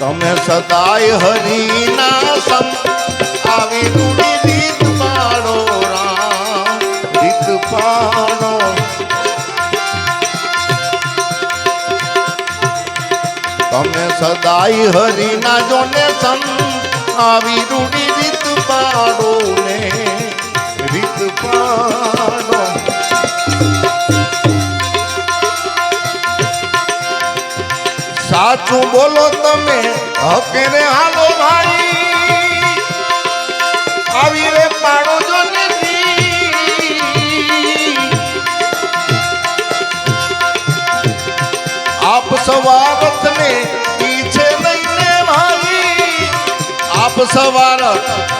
તમે સદાય હરિના સમ આવી રૂડી રીત પાડો રામ રીત પાડો. તમે સદાય હરિના જોને સમ આવી રૂડી રીત પાડો ને રીત પાડો. સાચું બોલો તમે હકે રે હાલો ભાઈ. આવી રે પાડો જો આપ સવારત ને પીછે લઈને ભાઈ. આપ સવારથ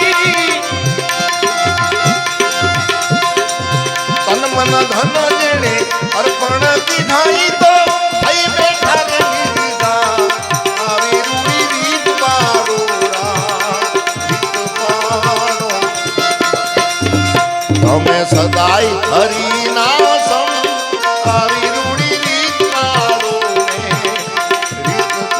હરિના સમ આવી રૂડી રીત ને રીત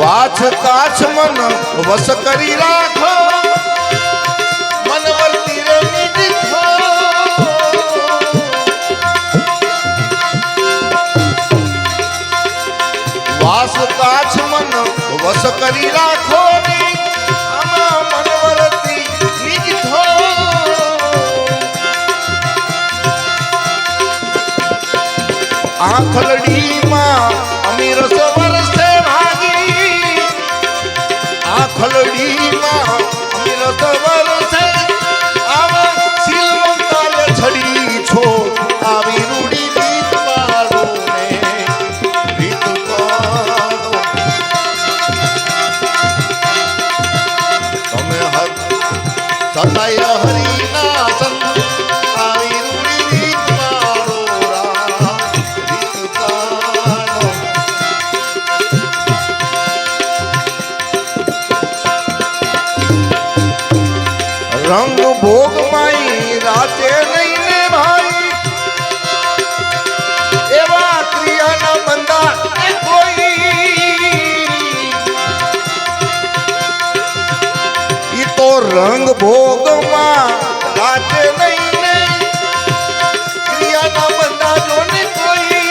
વાછ કાછ મન વસ કરી રાખો. વસ કરી રાખો આખલડીમાં અમીર સવર છે ભાગી. આખલડીમાં અમીર સવર છે રંગ ભોગ માઈ રાતે નહીં ને ભાઈ એવા ક્રિયાના બંધા એ કોઈ ઈ તો રંગ ભોગમાં રાતે નહીં ને ક્રિયાના બંધા જો ને કોઈ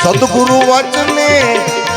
સદગુરુ વચને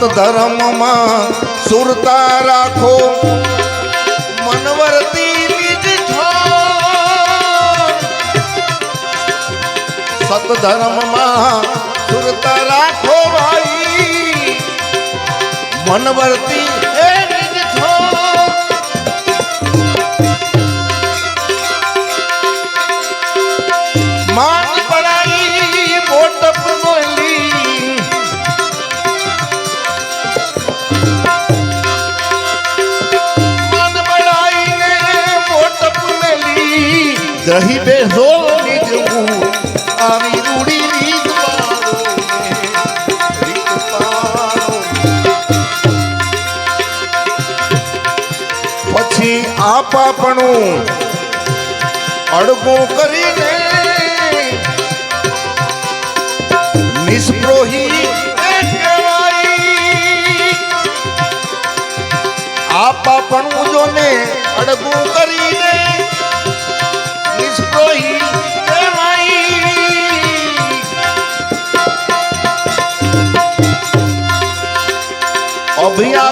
સતધર્મમાં સુરતા રાખો મનવરતી નિજ છો સતધર્મમાં સુરતા રાખો ભાઈ મનવરતી બેસો નિજ આવી રૂડી રીત પછી આપાપણું અડગું કરીને નિષ્પ્રોહી. આપાપણું જોને અડગું કરીને અભિયાગત નો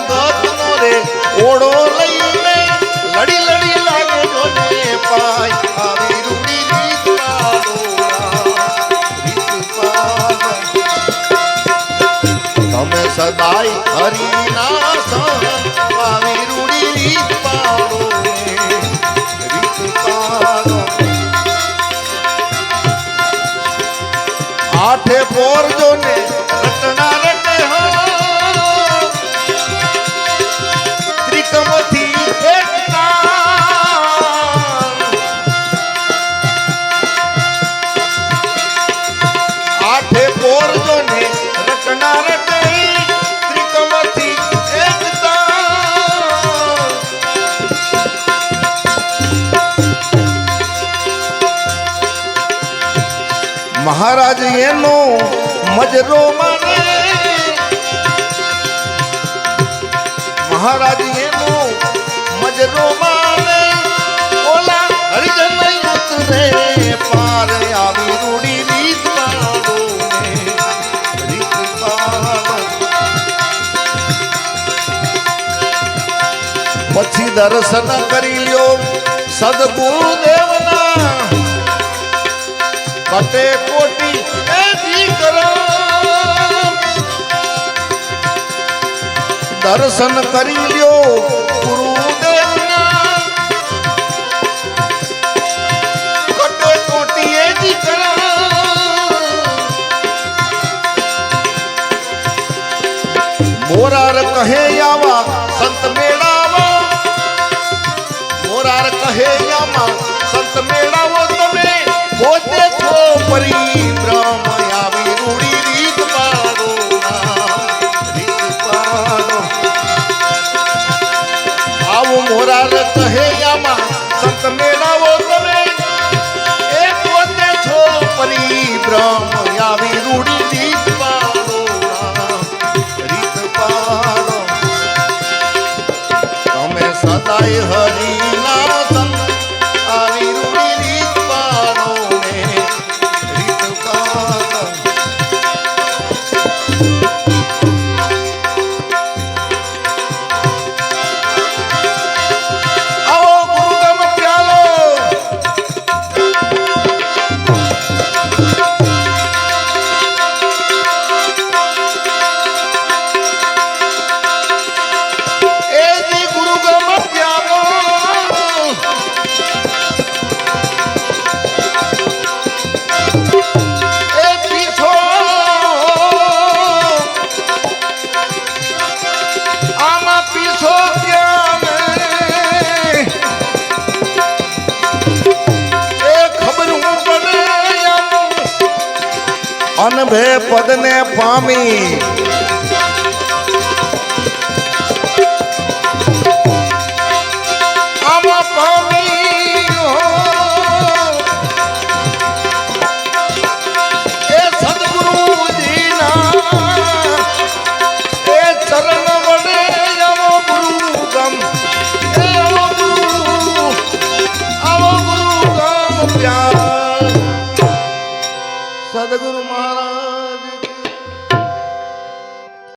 મહારાજ એનો મજરો માને. મહારાજ એનો મજરો માને. ઓલા હરિજન ઉતરે પાર આવી રૂડી રીત પછી દર્શન કરી લ્યો સદગુરુદેવના કટે કોટી એ દીકરા દર્શન કરી લ્યો ગુરુદેવના કટે કોટી એ દીકરા મોરાર કહે આવા સંત મેળાવા મોરાર કહે આમાં અનભે પદને પામી